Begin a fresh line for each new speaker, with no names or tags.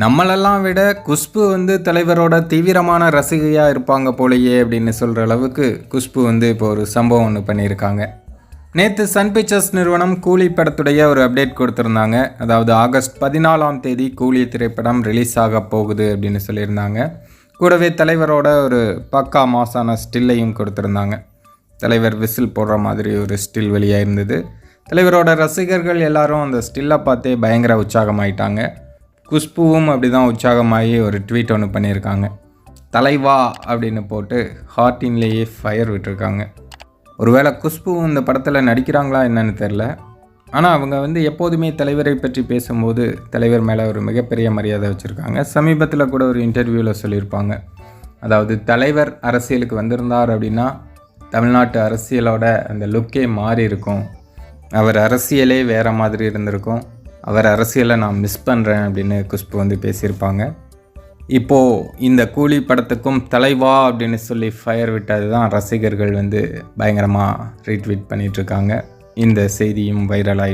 நம்மளெல்லாம் விட குஷ்பு வந்து தலைவரோட தீவிரமான ரசிகையாக இருப்பாங்க போலயே அப்படின்னு சொல்கிற அளவுக்கு குஷ்பு வந்து இப்போ ஒரு சம்பவம் ஒன்று பண்ணியிருக்காங்க. நேற்று சன் பிக்சர்ஸ் நிறுவனம் கூலி படத்துடைய ஒரு அப்டேட் கொடுத்துருந்தாங்க. அதாவது ஆகஸ்ட் பதினாலாம் தேதி கூலி திரைப்படம் ரிலீஸ் ஆக போகுது அப்படின்னு சொல்லியிருந்தாங்க. கூடவே தலைவரோட ஒரு பக்கா மாசான ஸ்டில்லையும் கொடுத்துருந்தாங்க. தலைவர் விசில் போடுற மாதிரி ஒரு ஸ்டில் வெளியாக இருந்தது தலைவரோட ரசிகர்கள் எல்லாரும் அந்த ஸ்டில்லை பார்த்தே பயங்கர உற்சாகமாயிட்டாங்க. குஷ்புவும் அப்படி தான் உற்சாகமாகி ஒரு ட்வீட் ஒன்று பண்ணியிருக்காங்க. தலைவா அப்படின்னு போட்டு ஹார்ட்டின்லேயே ஃபயர் விட்டுருக்காங்க. ஒருவேளை குஷ்பு இந்த படத்தில் நடிக்கிறாங்களா என்னன்னு தெரில ஆனால் அவங்க வந்து எப்போதுமே தலைவரை பற்றி பேசும்போது தலைவர் மேலே ஒரு மிகப்பெரிய மரியாதை வச்சுருக்காங்க. சமீபத்தில் கூட ஒரு இன்டர்வியூவில் சொல்லியிருப்பாங்க. அதாவது தலைவர் அரசியலுக்கு வந்திருந்தார் அப்படின்னா தமிழ்நாட்டு அரசியலோட அந்த லுக்கே மாறி இருக்கும் அவர் அரசியலே வேறு மாதிரி இருந்திருக்கும். அவர் அரசியலை நான் மிஸ் பண்ணுறேன் அப்படின்னு குஷ்பு வந்து பேசியிருப்பாங்க. இப்போது இந்த கூலி படத்துக்கும் தலைவா அப்படின்னு சொல்லி ஃபயர் விட்டது தான் ரசிகர்கள் வந்து பயங்கரமாக ரீட்வீட் பண்ணிகிட்ருக்காங்க இந்த செய்தியும் வைரல்